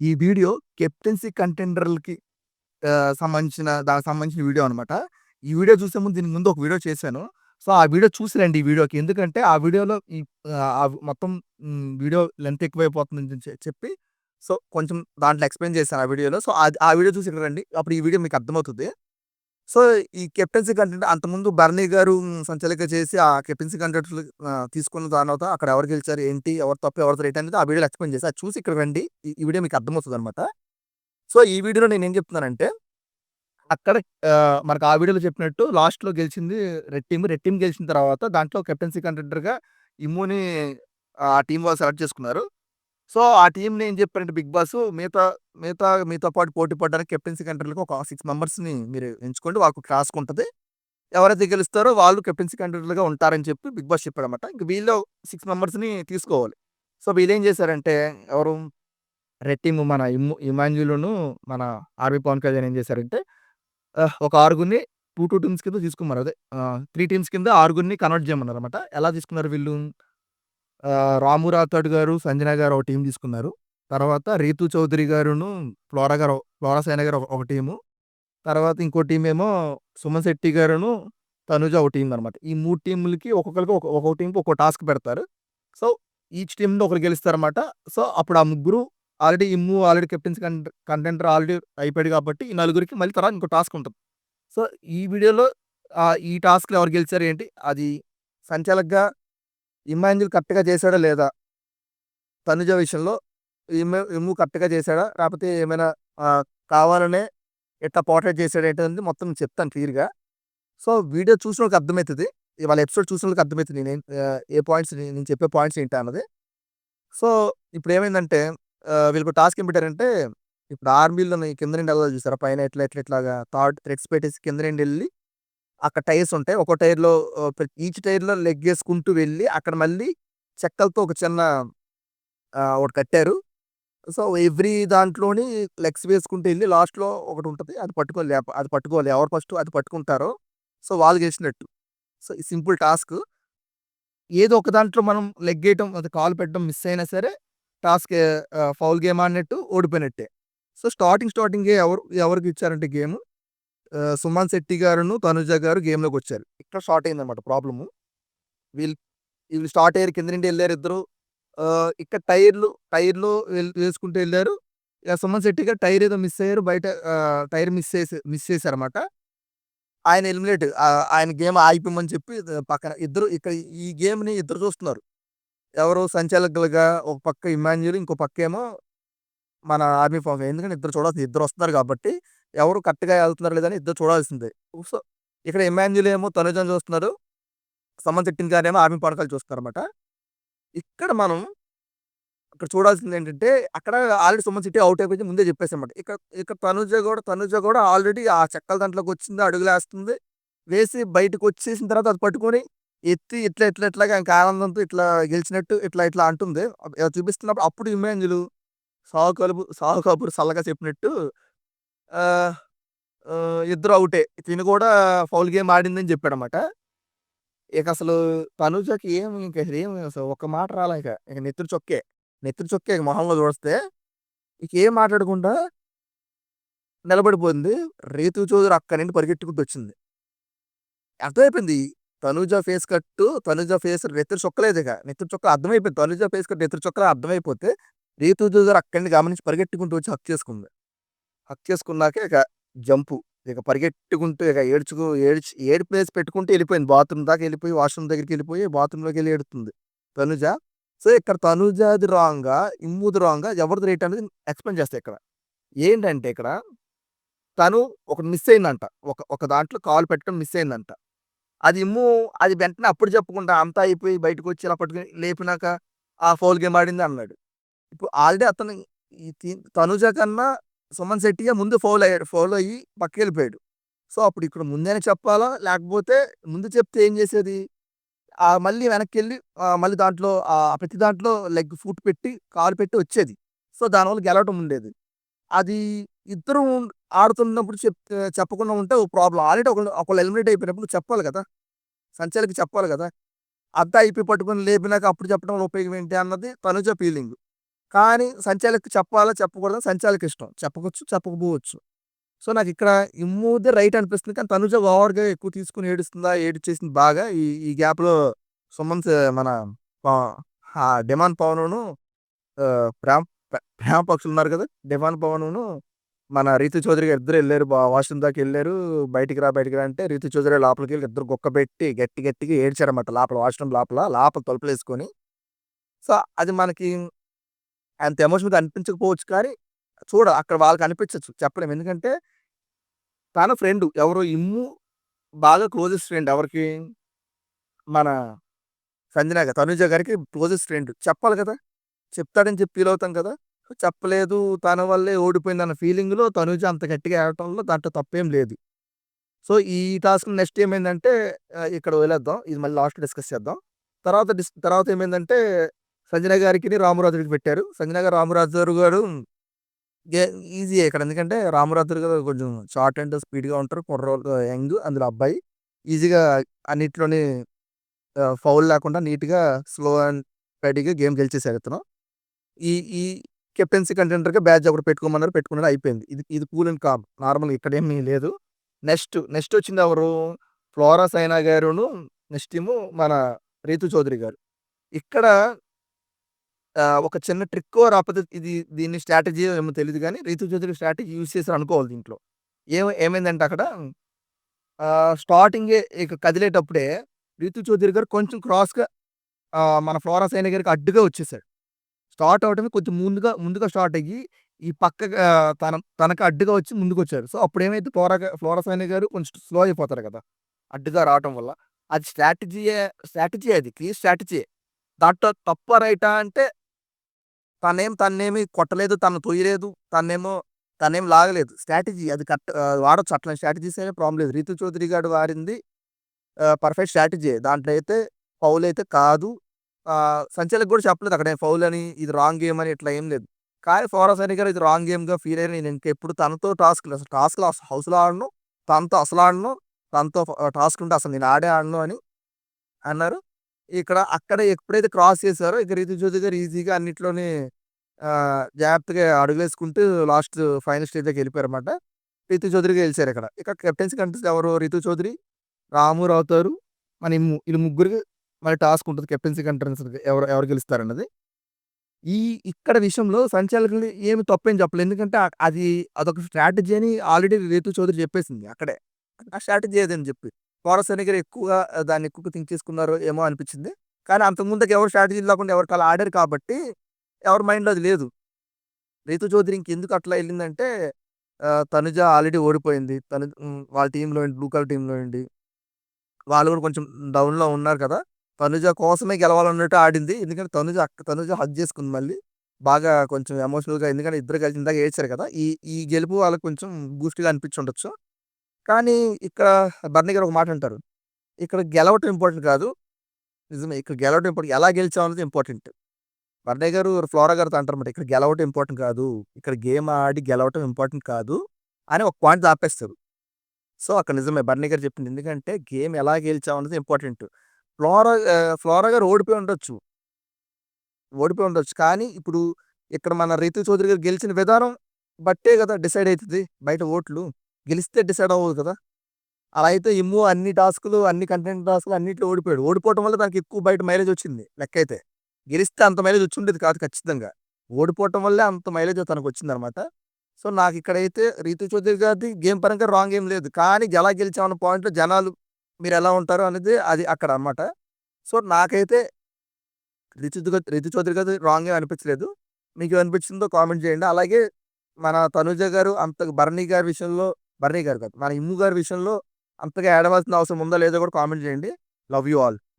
ఈ video captaincy కంటెండర్‌లకి సంబంధించిన దానికి సంబంధించిన వీడియో అనమాట. ఈ వీడియో చూసే ముందు దీనికి ముందు ఒక వీడియో చేశాను. సో, ఆ వీడియో చూసి రండి ఈ వీడియోకి. ఎందుకంటే ఆ వీడియోలో ఈ మొత్తం వీడియో లెంత్ ఎక్కువైపోతుందని చెప్పి సో, కొంచెం దాంట్లో ఎక్స్‌ప్లెయిన్ చేశాను ఆ వీడియోలో. సో, అది ఆ వీడియో చూసి ఇక్కడ రండి. అప్పుడు ఈ వీడియో మీకు అర్థమవుతుంది సో, ఈ కెప్టెన్సీ కంటెంట్ అంతకుముందు బర్నీ గారు సంచలిక చేసి ఆ కెప్టెన్సీ కంటెంట్ తీసుకున్న తర్వాత అక్కడ ఎవరు గెలిచారు? ఏంటి? ఎవరు తప్పు? ఎవరు రైట్? అనేది ఆ వీడియోలో ఎక్స్‌ప్లెయిన్ చేసి అది చూసి ఇక్కడ రండి. ఈ వీడియో మీకు అర్థమవుతుంది అనమాట సో, ఈ వీడియోలో నేనేం చెప్తున్నానంటే అక్కడ మనకు ఆ వీడియోలో చెప్పినట్టు లాస్ట్‌లో గెలిచింది రెడ్ టీమ్. రెడ్ టీమ్ గెలిచిన తర్వాత దాంట్లో కెప్టెన్సీ కంటెంటర్గా ఇమ్ముని ఆ టీం వాళ్ళు సెలెక్ట్ చేసుకున్నారు. సో, ఆ టీంని ఏం చెప్పారంటే బిగ్ బాస్ మిగతా మిగతా మీతో పాటు పోటీ పడడానికి కెప్టెన్సీ కంట్రీలకు ఒక సిక్స్ మెంబర్స్‌ని మీరు ఎంచుకోండి. వాళ్ళకు క్రాస్ టాస్క్ ఎవరైతే గెలుస్తారో వాళ్ళు కెప్టెన్సీ కంట్రీలుగా ఉంటారని చెప్పి బిగ్ బాస్ చెప్పాడన్నమాట. ఇంక వీళ్ళు సిక్స్ మెంబర్స్‌ని తీసుకోవాలి. సో, వీళ్ళు ఏం చేశారంటే ఎవరు రెడ్ టీమ్ మన ఇమ్ము ఇమాన్యులును మన ఆర్బీ పవన్ కళ్యాణ్ ఏం చేశారంటే ఒక ఆరుగురిని 2, 2 టీమ్స్ కింద తీసుకున్నారు. అదే త్రీ టీమ్స్ కింద ఆరుగురిని కన్వర్ట్ చేయమన్నారన్నమాట. ఎలా తీసుకున్నారు వీళ్ళు? రాము రాథోడ్ గారు, సంజన గారు ఒక టీం తీసుకున్నారు. తర్వాత రీతు చౌదరి గారును, ఫ్లోరా గారు ఫ్లోరా సైన గారు ఒక టీము. తర్వాత ఇంకో టీం ఏమో సుమన్ శెట్టి గారును, తనుజ ఒక టీం అనమాట. ఈ మూడు టీములకి ఒక్కొక్కరికి ఒక టీంకి టీమ్‌కి ఒక్కో టాస్క్ పెడతారు. సో, ఈచ్ టీమ్‌లో ఒకరు గెలుస్తారన్నమాట. సో, అప్పుడు ఆ ముగ్గురు ఆల్రెడీ ఇమ్ము ఆల్రెడీ కెప్టెన్స్ కంటె కంటెండర్ ఆల్రెడీ అయిపోయాడు కాబట్టి ఈ నలుగురికి మళ్ళీ తర్వాత ఇంకో టాస్క్ ఉంటుంది సో, ఈ వీడియోలో ఈ టాస్క్‌లో ఎవరు గెలిచారు ఏంటి? అది సంచాలకగా ఇమాన్యుల్ కరెక్ట్‌గా చేశాడా లేదా? తనుజ విషయంలో ఇమ్ము ఇమ్ము కరెక్ట్‌గా చేశాడా? లేకపోతే ఏమైనా కావాలనే ఎట్లా పోర్ట్రేట్ చేశాడు ఏంటనేది మొత్తం చెప్తాను క్లియర్‌గా. సో, వీడియో చూసిన వాళ్ళకి అర్థమవుతుంది ఇవాళ ఎపిసోడ్ చూసిన వాళ్ళకి అర్థమవుతుంది నేను ఏ పాయింట్స్ నేను చెప్పే పాయింట్స్ ఏంటి అన్నది. సో, ఇప్పుడు ఏమైందంటే వీళ్ళకు టాస్క్ ఏం పెట్టారంటే ఇప్పుడు ఆర్మీలో కింద నుండి వెళ్ళాలి చూసారా? పైన ఎట్లా ఇట్లా ఇట్లాగా థాడ్ థ్రెడ్స్ పెట్టేసి కింద నుండి వెళ్ళి అక్కడ టైర్స్ ఉంటాయి. ఒక టైర్‌లో ప్రతి ఈచ్ టైర్‌లో లెగ్ వేసుకుంటూ వెళ్ళి అక్కడ మళ్ళీ చెక్కలతో ఒక చిన్న ఒకటి కట్టారు. సో, ఎవ్రీ దాంట్లోని లెగ్స్ వేసుకుంటూ వెళ్ళి లాస్ట్‌లో ఒకటి ఉంటుంది అది పట్టుకోవాలి. లేప అది పట్టుకోవాలి. ఎవరు ఫస్ట్ అది పట్టుకుంటారో సో, వాళ్ళు చేసినట్టు సో, ఈ సింపుల్ టాస్క్. ఏదో ఒక దాంట్లో మనం లెగ్ వేయటం అది కాల్ పెట్టడం మిస్ అయినా సరే టాస్క్ ఫౌల్ గేమ్ ఆడినట్టు ఓడిపోయినట్టే. సో, స్టార్టింగ్ స్టార్టింగ్ ఎవరు ఎవరికి ఇచ్చారంటే గేమ్ సుమన్ శెట్టి గారును, తనుజ గారు గేమ్లోకి వచ్చారు ఇక్కడ స్టార్ట్ అయిందనమాట ప్రాబ్లము. వీళ్ళు వీళ్ళు స్టార్ట్ అయ్యారు. కింద నుండి వెళ్ళారు ఇద్దరు. ఇక్కడ టైర్‌లు టైర్‌లు వేసుకుంటూ వెళ్ళారు ఇక సుమన్ శెట్టి గారు టైర్ ఏదో మిస్ అయ్యారు. బయట టైర్ మిస్ చేసి మిస్ చేశారన్నమాట. ఆయన ఎలిమినేట్ ఆయన గేమ్ ఆగిపోమని చెప్పి పక్కన ఇద్దరు ఇక్కడ ఈ గేమ్‌ని ఇద్దరు చూస్తున్నారు. ఎవరు సంచాలకులుగా ఒక పక్క ఇమాన్యుల్ ఇంకో పక్కేమో మన ఆర్మీ ఫామ్ ఎందుకంటే ఇద్దరు చూడాల్సి ఇద్దరు వస్తున్నారు కాబట్టి ఎవరు కరెక్ట్‌గా వెళ్తున్నారు లేదని ఇద్దరు చూడాల్సిందే. సో, ఇక్కడ ఇమాన్యుల్ ఏమో తనుజం చూస్తున్నారు సుమన్ శెట్టిని గారేమో ఆర్మీ పడకలు చూస్తున్నారు అనమాట ఇక్కడ మనం ఇక్కడ చూడాల్సిందేంటంటే అక్కడ ఆల్రెడీ సుమన్ సిటీ అవుట్ అయిపోయింది ముందే చెప్పేసామన్నమాట. ఇక్కడ ఇక్కడ తనుజ కూడా తనుజ కూడా ఆల్రెడీ ఆ చెక్కల దాంట్లోకి వచ్చింది అడుగులేస్తుంది. వేసి బయటకొచ్చేసిన తర్వాత అది పట్టుకొని ఎత్తి ఇట్లా ఇట్లా ఇట్లాగా ఇంకా ఆనందంతో ఇట్లా గెలిచినట్టు ఇట్లా ఇట్లా అంటుంది. చూపిస్తున్నప్పుడు అప్పుడు ఇమేంజులు సావు కలుపు సావు కబురు సల్లగా చెప్పినట్టు ఇద్దరు అవుటే తిని కూడా ఫౌల్ గేమ్ ఆడిందని చెప్పాడనమాట ఇక అసలు తనుజకి ఏం ఇంక ఏం అసలు ఒక్క మాట రాలే ఇక. ఇక నెత్తురు చొక్కే. నెత్తురు చొక్కే మొహంలో చూస్తే ఇక ఏం మాట్లాడకుండా నిలబడిపోయింది. రీతు చౌదరి అక్కడి నుండి పరిగెట్టుకుంటూ వచ్చింది. అర్థమైపోయింది. తనుజ ఫేస్ కట్టు, తనుజ ఫేస్ నెత్తురు ఇక నెత్తురు చొక్క అర్థమైపోయింది. తనుజ ఫేస్ కట్ నెత్తురు చొక్కలే అర్థమైపోతే రీతు చౌదరి అక్కడి గమనించి పరిగెట్టుకుంటూ వచ్చి హక్ చేసుకుంది. హక్ చేసుకున్నాక ఇక జంపు. ఇక పరిగెట్టుకుంటూ ఇక ఏడ్చుకు ఏడ్చి ఏడిపేసి పెట్టుకుంటూ వెళ్ళిపోయింది బాత్రూమ్ దాకా వెళ్ళిపోయి వాష్‌రూమ్ దగ్గరికి వెళ్ళిపోయి బాత్రూంలోకి బాత్రూమ్‌లోకెళ్ళి ఏడుతుంది తనుజ. సో, ఇక్కడ తనుజది రాంగా, ఇమ్ముది రాంగా ఎవరిది రైట్ అనేది ఎక్స్‌ప్లెయిన్ చేస్తాయి ఇక్కడ. ఏంటంటే ఇక్కడ తను ఒకటి మిస్ అయిందంట. ఒక ఒక దాంట్లో కాలు పెట్టడం మిస్ అయిందంట. అది ఇమ్ము అది వెంటనే అప్పుడు చెప్పుకుంటా అంతా అయిపోయి బయటకొచ్చి ఇలా పట్టుకుని లేపినాక ఆ ఫౌల్ గేమ్ ఆడింది అన్నాడు. ఇప్పుడు ఆల్రెడీ అతను ఈ తనుజ కన్నా సుమన్ శెట్టిగా ముందు ఫౌల్ అయ్యాడు. ఫౌల్ అయ్యి పక్కకెళ్ళిపోయాడు. సో, అప్పుడు ఇక్కడ ముందేనా చెప్పాలా? లేకపోతే ముందు చెప్తే ఏం చేసేది? మళ్ళీ వెనక్కి వెళ్ళి మళ్ళీ దాంట్లో ప్రతి దాంట్లో లెగ్ ఫుట్ పెట్టి కాలు పెట్టి వచ్చేది. సో, దానివల్ల గెలవటం ఉండేది. అది ఇద్దరు ఆడుతున్నప్పుడు చెప్ చెప్పకుండా ఉంటే ఓ ప్రాబ్లం ఆల్రెడీ ఒకళ్ళు ఒకళ్ళు ఎలిమినేట్ అయిపోయినప్పుడు చెప్పాలి కదా! సంచాలకి చెప్పాలి కదా! అద్దా అయిపోయి పట్టుకొని లేపినాక అప్పుడు చెప్పడం వల్ల ఉపయోగం ఏంటి అన్నది తనుజ ఫీలింగ్. కానీ సంచాలకు చెప్పాలా? చెప్పకూడదు సంచాలకి ఇష్టం. చెప్పవచ్చు, చెప్పకపోవచ్చు. సో, నాకు ఇక్కడ ఇమ్మూదే రైట్ అనిపిస్తుంది. కానీ తనుజ ఓవర్‌గా ఎక్కువ తీసుకుని ఏడుస్తుందా? ఏడిచేసింది బాగా. ఈ ఈ గ్యాప్‌లో సుమంత్ మన డిమాండ్ పవన్ను ఆహ్, ప్రేమ్ ప్ర కదా! డిమాండ్ పవన్ను మన రీతు చౌదరి గారు ఇద్దరు వెళ్ళారు బా వాష్‌రూమ్ దాకా వెళ్ళారు బయటికి రా, బయటికి రా అంటే రీతు చౌదరి లోపలికెళ్ళి ఇద్దరు గుక్కపెట్టి గట్టి గట్టిగా ఏడ్చారన్నమాట లోపల వాష్‌రూమ్ లోపల. లోపల తలుపులు వేసుకొని సో, అది మనకి అంత ఎమోషన్ అనిపించకపోవచ్చు కానీ, చూడ అక్కడ వాళ్ళకి అనిపించచ్చు చెప్పలేము ఎందుకంటే తన ఫ్రెండు ఎవరు? ఇమ్ము బాగా క్లోజెస్ట్ ఫ్రెండ్ ఎవరికి? మన సంజన తనుజ గారికి క్లోజెస్ట్ ఫ్రెండ్. చెప్పాలి కదా! చెప్తాడని చెప్పి ఫీల్ అవుతాం కదా! చెప్పలేదు. తన వల్లే ఓడిపోయింది అన్న ఫీలింగ్‌లో తనుజ అంత గట్టిగా ఆడటంలో దాంట్లో తప్పేం లేదు. సో, ఈ టాస్క్ నెక్స్ట్ ఏమైందంటే ఇక్కడ వదిలేద్దాం. ఇది మళ్ళీ లాస్ట్ డిస్కస్ చేద్దాం. తర్వాత డిస్ తర్వాత ఏమైందంటే సంజన గారికి రామరాజుడికి పెట్టారు. సంజన గారు, రామరాజు గారు ఈజీ ఇక్కడ. ఎందుకంటే రామరాజు గారు కొంచెం షార్ట్ అండ్ స్పీడ్‌గా ఉంటారు. కుర్రోళ్ళు యంగ్ అందులో అబ్బాయి. ఈజీగా అన్నిట్లోని ఫౌల్ లేకుండా నీట్‌గా స్లో అండ్ స్టడీగా గేమ్ గెలిచేసారు ఇతను. ఈ ఈ కెప్టెన్సీ కంటెండర్‌గా బ్యాచ్ ఒకటి పెట్టుకోమన్నారు. పెట్టుకున్నాడు అయిపోయింది. ఇది ఇది కూల్ అండ్ కామ్. నార్మల్‌గా ఇక్కడేమీ లేదు. నెక్స్ట్ నెక్స్ట్ వచ్చింది ఎవరు? ఫ్లోరా సైనా గారును నెక్స్ట్ ఏమో మన రీతు చౌదరి గారు. ఇక్కడ ఒక చిన్న ట్రిక్ రాకపోతే ఇది దీన్ని స్ట్రాటజీ ఏమో తెలియదు కానీ రీతు చౌదరి స్ట్రాటజీ యూస్ చేశారు అనుకోవాలి దీంట్లో. ఏమో ఏమైందంటే అక్కడ స్టార్టింగే ఇక కదిలేటప్పుడే రీతు చౌదరి గారు కొంచెం క్రాస్‌గా మన ఫ్లోరా సైనా గారికి అడ్డుగా వచ్చేసాడు. స్టార్ట్ అవ్వటమే కొంచెం ముందుగా ముందుగా స్టార్ట్ అయ్యి ఈ పక్కగా తన తనకి అడ్డుగా వచ్చి ముందుకు వచ్చారు సో, అప్పుడేమైద్ది ఫ్లోరా ఫ్లోరా సైనా గారు కొంచెం స్లో అయిపోతారు కదా! అడ్డుగా రావటం వల్ల. అది స్ట్రాటజీయే స్ట్రాటజీ అది. క్లియర్ స్ట్రాటజీ దాంట్లో తప్ప రైటా? అంటే తనేం తన్నేమి కొట్టలేదు. తను తొయ్యలేదు. తన్నేమో తనేం లాగలేదు. స్ట్రాటజీ అది కరెక్ట్ వాడచ్చు వాడొచ్చు అట్లాంటి స్ట్రాటజీస్ అయినా ప్రాబ్లమ్ లేదు. రీతు చౌదరి గారు వారింది పర్ఫెక్ట్ స్ట్రాటజీ దాంట్లో అయితే ఫౌల్ అయితే కాదు. సంచలకు కూడా చెప్పలేదు అక్కడ ఫౌల్ అని, ఇది రాంగ్ గేమ్ అని ఇట్లా ఏం లేదు. కానీ ఫోరస్ అని గారు ఇది రాంగ్ గేమ్‌గా ఫీల్ అయ్యారు. నేను ఇంకెప్పుడు తనతో టాస్క్‌లు అసలు టాస్క్‌లో అసలు హౌస్‌లో ఆడను. తనతో అసలు ఆడను. తనతో టాస్క్ ఉంటే అసలు నేను ఆడే ఆడను అని అన్నారు. ఇక్కడ అక్కడ ఎప్పుడైతే క్రాస్ చేసారో ఇక రీతి జ్యోతి గారు ఈజీగా అన్నిట్లోనే జాగ్రత్తగా అడుగులేసుకుంటూ లాస్ట్ ఫైనల్ స్టేజ్ దాకా వెళ్ళిపోయారన్నమాట. రీతు చౌదరి గెలిచారు ఇక్కడ. ఇక్కడ కెప్టెన్సీ కంటెస్ట్ ఎవరు? రీతు చౌదరి, రాము రావుతారు, మన వీళ్ళు ముగ్గురికి మరి టాస్క్ ఉంటుంది కెప్టెన్సీ కంటెన్స్ ఎవరు ఎవరు గెలుస్తారన్నది. ఈ ఇక్కడ విషయంలో సంచాలకులు ఏమి తప్పేం చెప్పలేదు. ఎందుకంటే అది అదొక స్ట్రాటజీ అని ఆల్రెడీ రీతు చౌదరి చెప్పేసింది అక్కడే. ఆ స్ట్రాటజీ ఏదని చెప్పి. ఫ్లోరా సైనా గారు ఎక్కువగా దాన్ని ఎక్కువగా థింక్ చేసుకున్నారు ఏమో అనిపించింది. కానీ అంతకు ముందుకు ఎవరు స్ట్రాటజీ లేకుండా ఎవరికి అలా ఆడారు కాబట్టి ఎవరి మైండ్‌లో అది లేదు. రీతు చౌదరి ఇంకెందుకు అట్లా వెళ్ళిందంటే తనుజ ఆల్రెడీ ఓడిపోయింది. తను వాళ్ళ టీమ్‌లో బ్లూ కలర్ టీంలో నుండి. వాళ్ళు కూడా కొంచెం డౌన్‌లో ఉన్నారు కదా! తనుజ కోసమే గెలవాలన్నట్టు ఆడింది. ఎందుకంటే తనుజ అక్క తనుజ హజ్ చేసుకుంది మళ్ళీ. బాగా కొంచెం ఎమోషనల్‌గా ఎందుకంటే ఇద్దరు కలిసి ఇందాక వేసారు కదా! ఈ ఈ గెలుపు వాళ్ళకి కొంచెం బూస్ట్‌గా అనిపించి ఉండొచ్చు. కానీ ఇక్కడ బర్నీ గారు ఒక మాట అంటారు. ఇక్కడ గెలవటం ఇంపార్టెంట్ కాదు. నిజమే ఇక్కడ గెలవటం ఇంపార్టెంట్. ఎలా గెలిచాం అనేది ఇంపార్టెంట్. బర్నీ గారు ఫ్లోరా గారితో అంటారు ఇక్కడ గెలవటం ఇంపార్టెంట్ కాదు. ఇక్కడ గేమ్ ఆడి గెలవటం ఇంపార్టెంట్ కాదు అని ఒక పాయింట్ ఆపేస్తారు. సో, అక్కడ నిజమే బర్నీ గారు చెప్పింది. ఎందుకంటే గేమ్ ఎలా గెలిచాం అనేది ఇంపార్టెంట్. ఫ్లోరా ఫ్లోరా గారు ఓడిపోయి ఉండొచ్చు. ఓడిపోయి ఉండొచ్చు. కానీ ఇప్పుడు ఇక్కడ మన రీతు చౌదరి గారు గెలిచిన విధానం బట్టే కదా డిసైడ్ అవుతుంది బయట ఓట్లు. గెలిస్తే డిసైడ్ అవ్వదు కదా! అలా అయితే ఇమ్ము అన్ని టాస్కులు అన్ని కంటెంట్ టాస్క్‌లు అన్నిట్లో ఓడిపోయాడు. ఓడిపోవడం వల్ల తనకి ఎక్కువ బయట మైలేజ్ వచ్చింది లెక్క అయితే గెలిస్తే అంత మైలేజ్ వచ్చుండేది కాదు ఖచ్చితంగా. ఓడిపోవటం వల్లే అంత మైలేజ్ తనకొచ్చిందన్నమాట. సో, నాకు ఇక్కడైతే రీతు చౌదరి గారిది గేమ్ పరంగా రాంగ్ ఏం లేదు. కానీ ఎలా గెలిచామన్న పాయింట్‌లో జనాలు మీరు ఎలా ఉంటారు అనేది అది అక్కడ అన్నమాట. సో, నాకైతే రితు గా రితు చౌదరి గారిది రాంగ్ ఏం అనిపించలేదు. మీకు అనిపించిందో కామెంట్ చేయండి. అలాగే మన తనుజ గారు అంత భరణి గారి విషయంలో బర్నీ గారు కాదు. మన ఇమ్ము గారి విషయంలో అంతగా ఏడవలసిన అవసరం ఉందా? లేదో కూడా కామెంట్ చేయండి. Love you all.